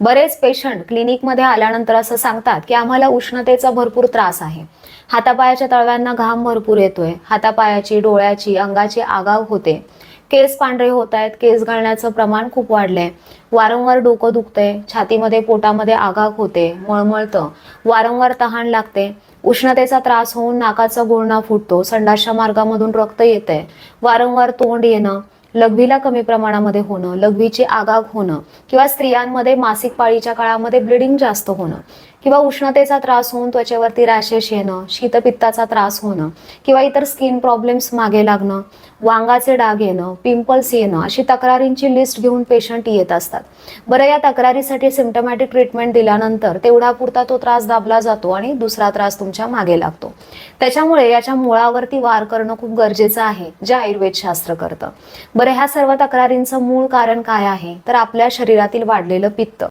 बरेच पेशंट क्लिनिकमध्ये आल्यानंतर असं सांगतात की आम्हाला उष्णतेचा भरपूर त्रास आहे. हातापायाच्या तळव्यांना घाम भरपूर येतोय. हातापायाची डोळ्याची अंगाची आगाव होते. केस पांढरे होत आहेत. केस गळण्याचं प्रमाण खूप वाढलंय. वारंवार डोकं दुखतंय. छातीमध्ये पोटामध्ये आगाग होते. मळमळतं. वारंवार तहान लागते. उष्णतेचा त्रास होऊन नाकाचा गुळणा फुटतो. संडासच्या मार्गामधून रक्त येतंय. वारंवार तोंड येणं. लघवीला कमी प्रमाणामध्ये होणं लघवीची आगाग होणं किंवा स्त्रियांमध्ये मासिक पाळीच्या काळामध्ये ब्लिडिंग जास्त होणं किंवा उष्णतेचा त्रास होऊन त्वचेवरती रॅशेस येणं शीतपित्ताचा त्रास होणं किंवा इतर स्किन प्रॉब्लेम्स मागे लागणं वांगाचे डाग येणं पिंपल्स येणं अशी तक्रारींची लिस्ट घेऊन पेशंट येत असतात. बरं या तक्रारीसाठी सिम्टमॅटिक ट्रीटमेंट दिल्यानंतर तेवढा पुरता तो त्रास दाबला जातो आणि दुसरा त्रास तुमच्या मागे लागतो. त्याच्यामुळे याच्या मुळावरती वार करणं खूप गरजेचं आहे जे आयुर्वेद शास्त्र करतं. बरं ह्या सर्व तक्रारींचं मूळ कारण काय आहे? तर आपल्या शरीरातील वाढलेलं पित्त.